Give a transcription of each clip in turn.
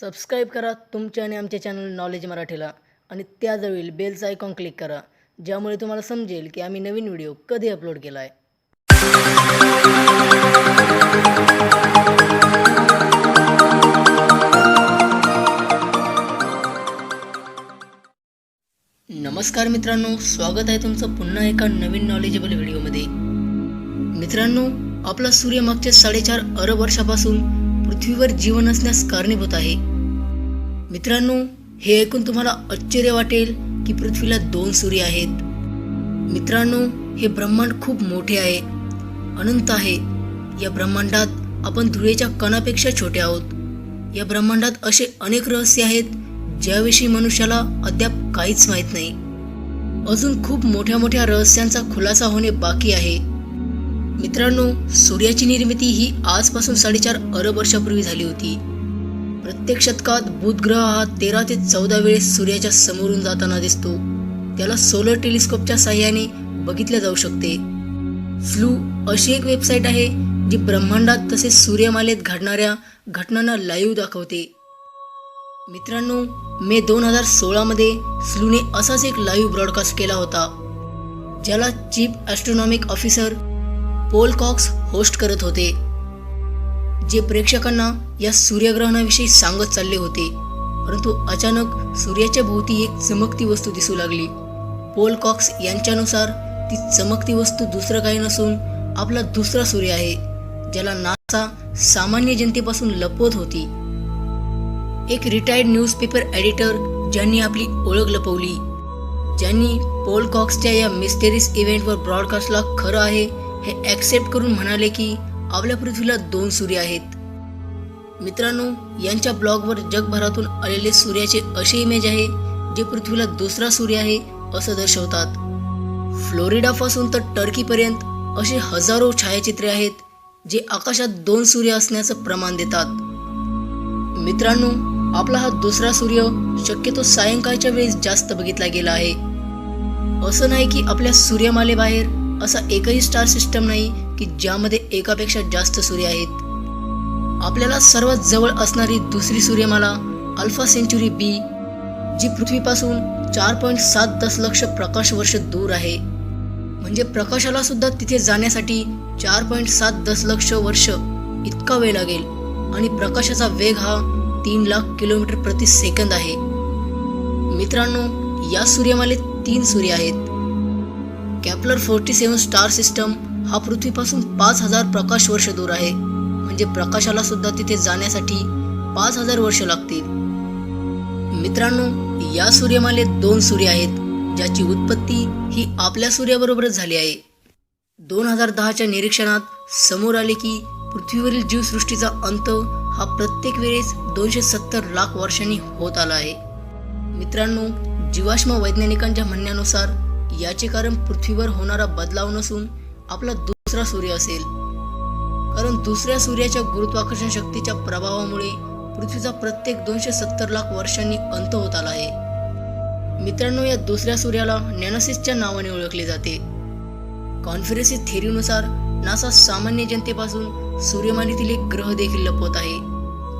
Subscribe करा तुमच्या आणि आमच्या चॅनल नॉलेज मराठीला. आणि त्याजवळील बेलचा आयकॉन क्लिक करा ज्यामुळे तुम्हाला समजेल की आम्ही नवीन व्हिडिओ कधी अपलोड केला आहे नमस्कार मित्रांनो स्वागत आहे तुमचं पुन्हा एका नवीन नॉलेजेबल व्हिडिओमध्ये मित्रांनो आपला सूर्य मागच्या साडेचार अरब वर्षापासून पृथ्वीवर जीवन असण्यास कारणीभूत आहे. मित्रांनो हे ऐकून तुम्हाला आश्चर्य वाटेल की पृथ्वीला दोन सूर्य आहेत. मित्रांनो हे ब्रह्मांड खूप मोठे आहे. अनंत आहे. या ब्रह्मांडात आपण धुळेच्या कणापेक्षा छोटे आहोत. या ब्रह्मांडात असे अनेक रहस्य आहेत ज्याविषयी मनुष्याला अद्याप काहीच माहीत नाही. अजून खूप मोठ्या मोठ्या रहस्यांचा खुलासा होणे बाकी आहे. मित्रांनो सूर्याची निर्मिती ही आजपासून साडेचार अरब वर्षापूर्वी झाली होती. प्रत्येक शतकात बुध ग्रह हा तेरा ते चौदा वेळेस सूर्याच्या समोरून जाताना दिसतो. त्याला सोलर टेलिस्कोपच्या साह्याने बघितले जाऊ शकते. फ्लू अशी एक वेबसाईट आहे जी ब्रह्मांडात तसेच सूर्यमालेत घडणाऱ्या घटनांना लाईव्ह दाखवते. मित्रांनो मे दोन हजार सोळामध्ये फ्लूने असाच एक लाईव्ह ब्रॉडकास्ट केला होता ज्याला chief astronomic officer Paul Cox host करत होते जे प्रेक्षकांना या सूर्यग्रहणाविषयी सांगत चालले होते. परंतु अचानक सूर्याच्या भोवती एक चमकती वस्तू दिसू लागली. पोल कॉक्स यांच्यानुसार ती चमकती वस्तू दुसरं काही नसून आपला दुसरा सूर्य आहे ज्याला नासा सामान्य जनतेपासून लपवत होती. एक रिटायर्ड न्यूजपेपर एडिटर ज्यांनी आपली ओळख लपवली ज्यांनी पोल कॉक्सच्या या मिस्टेरियस इव्हेंटवर ब्रॉडकास्टला खरं आहे हे ॲक्सेप्ट करून म्हणाले की आपल्या पृथ्वीला दोन सूर्य आहेत. मित्रांनो यांच्या ब्लॉगवर जगभरातून आलेले सूर्याचे असे इमेज आहे जे पृथ्वीला दुसरा सूर्य आहे असं दर्शवतात. फ्लोरिडापासून तर टर्कीपर्यंत असे हजारो छायाचित्रे आहेत जे आकाशात दोन सूर्य असण्याचं प्रमाण देतात. मित्रांनो आपला हा दुसरा सूर्य शक्यतो सायंकाळच्या वेळेस जास्त बघितला गेला आहे. असं नाही की आपल्या सूर्यमालेबाहेर असा एकही स्टार सिस्टम नाही की ज्यामध्ये एकापेक्षा जास्त सूर्य आहेत. आपल्याला सर्वात जवळ असणारी दुसरी सूर्यमाला अल्फा सेंचुरी बी जी पृथ्वीपासून चार पॉईंट सात दशलक्ष प्रकाश वर्ष दूर आहे. म्हणजे प्रकाशाला सुद्धा तिथे जाण्यासाठी चार पॉईंट सात दशलक्ष वर्ष इतका वेळ लागेल आणि प्रकाशाचा वेग हा तीन लाख किलोमीटर प्रति सेकंद आहे. मित्रांनो या सूर्यमालेत तीन सूर्य आहेत. Kepler forty seven star system हा पृथ्वीपासून पाच हजार प्रकाश वर्ष दूर आहे. म्हणजे प्रकाशाला सुद्धा तिथे जाण्यासाठी पाच हजार वर्ष लागतील. मित्रांनो या सूर्यमालेत दोन सूर्य आहेत ज्याची उत्पत्ती ही आपल्या सूर्याबरोबरच झाली आहे. दोन हजार दहाच्या निरीक्षणात समोर आले की पृथ्वीवरील जीवसृष्टीचा अंत हा प्रत्येक वेळेस दोनशे सत्तर लाख वर्षांनी होत आला आहे. मित्रांनो जीवाश्म वैज्ञानिकांच्या म्हणण्यानुसार याचे कारण पृथ्वीवर होणारा बदलाव नसून आपला दुसरा सूर्य असेल. कारण दुसऱ्या सूर्याच्या गुरुत्वाकर्षण शक्तीच्या प्रभावामुळे पृथ्वीचा प्रत्येक दोनशे सत्तर लाख वर्षांनी अंत होत आला आहे. मित्रांनो या दुसऱ्या सूर्याला नॅनोसिसच्या नावाने ओळखले जाते. कॉन्फरन्सी थेरीनुसार नासा सामान्य जनतेपासून सूर्यमालेतील एक ग्रह देखील लपवत आहे.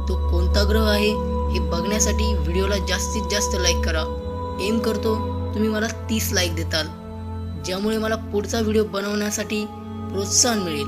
तो कोणता ग्रह आहे हे बघण्यासाठी व्हिडिओला जास्तीत जास्त लाईक करा. एम करतो. तुम्ही मला तीस लाईक देताल ज्यामुळे मला पुढचा व्हिडिओ बनवण्यासाठी प्रोत्साहन मिळेल.